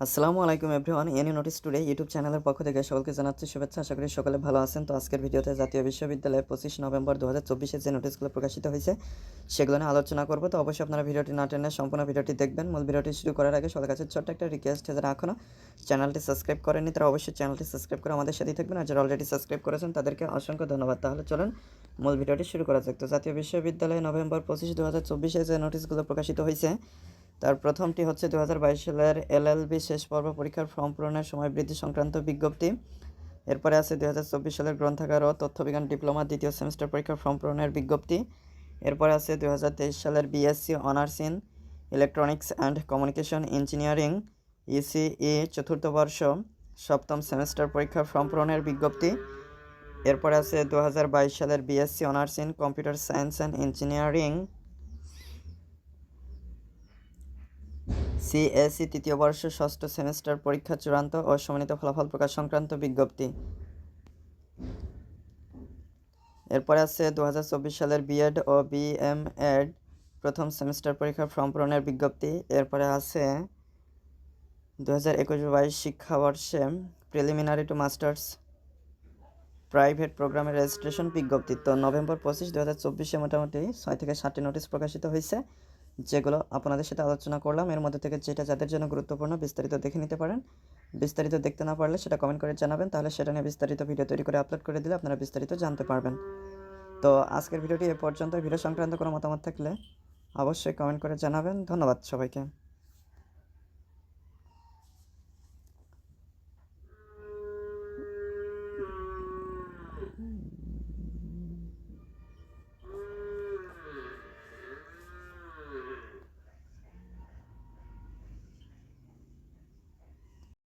আসসালামু আলাইকুম everyone any notice today YouTube চ্যানেলের পক্ষ থেকে সকলকে জানাচ্ছি শুভেচ্ছা। আশা করি সকলে ভালো আছেন। তো আজকের ভিডিওতে জাতীয় বিশ্ববিদ্যালয়ে পঁচিশ নভেম্বর দু হাজার চব্বিশে যে নোটিশগুলো প্রকাশিত হয়েছে, সেগুলো নিয়ে আলোচনা করব। তো অবশ্যই আপনারা ভিডিওটি না টেনে সম্পূর্ণ ভিডিওটি দেখবেন। মূল ভিডিওটি শুরু করার আগে সবার কাছে ছোট্ট একটা রিকোয়েস্ট যারা এখনও চ্যানেলটি সাবস্ক্রাইব করেনি তারা অবশ্যই চ্যানেলটি সাবস্ক্রাইব করে আমাদের সাথেই থাকবেন। আর যারা অলরেডি সাবস্ক্রাইব করেছেন, তাদেরকে অসংখ্য ধন্যবাদ। তাহলে চলুন মূল ভিডিওটি শুরু করা যাক। তো জাতীয় বিশ্ববিদ্যালয়ে নভেম্বর পঁচিশ দু হাজার চব্বিশে যে নোটিশগুলো প্রকাশিত হয়েছে তার প্রথমটি হচ্ছে দু হাজার বাইশ সালের এলএলবি শেষ পর্ব পরীক্ষার ফর্ম পূরণের সময় বৃদ্ধি সংক্রান্ত বিজ্ঞপ্তি। এরপরে আছে দু হাজার চব্বিশ সালের গ্রন্থাগার ও তথ্যবিজ্ঞান ডিপ্লোমা দ্বিতীয় সেমিস্টার পরীক্ষার ফর্ম পূরণের বিজ্ঞপ্তি। এরপরে আছে দু হাজার তেইশ সালের BSc honours in electronics and communication engineering ECE চতুর্থ বর্ষ, সপ্তম সেমিস্টার পরীক্ষার ফর্ম পূরণের বিজ্ঞপ্তি। এরপরে আছে দু হাজার বাইশ সালের BSc honours in computer science and engineering CSE তৃতীয় বর্ষ ষষ্ঠ সেমিস্টার পরীক্ষা চূড়ান্ত ও সমন্বিত ফলাফল প্রকাশ সংক্রান্ত বিজ্ঞপ্তি। এরপরে আছে দু হাজার চব্বিশ সালের বিএড ও বিএম এড প্রথম সেমিস্টার পরীক্ষার ফর্ম পূরণের বিজ্ঞপ্তি। এরপরে আছে দু হাজার একুশ বাইশ শিক্ষাবর্ষে প্রিলিমিনারি টু মাস্টার্স প্রাইভেট প্রোগ্রামের রেজিস্ট্রেশন বিজ্ঞপ্তি। তো নভেম্বর পঁচিশ দু হাজার চব্বিশে মোটামুটি ছয় থেকে সাতটি নোটিশ প্রকাশিত হয়েছে যেগুলো আপনাদের সাথে আলোচনা করলাম, এর মধ্যে থেকে যেটা যাদের জন্য গুরুত্বপূর্ণ বিস্তারিত দেখে নিতে পারেন। বিস্তারিত দেখতে না পারলে সেটা কমেন্ট করে জানাবেন, তাহলে সেটা নিয়ে বিস্তারিত ভিডিও তৈরি করে আপলোড করে দিলে আপনারা বিস্তারিত জানতে পারবেন। তো আজকের ভিডিওটি এ পর্যন্ত ভিডিও সংক্রান্ত কোনো মতামত থাকলে অবশ্যই কমেন্ট করে জানাবেন। ধন্যবাদ সবাইকে।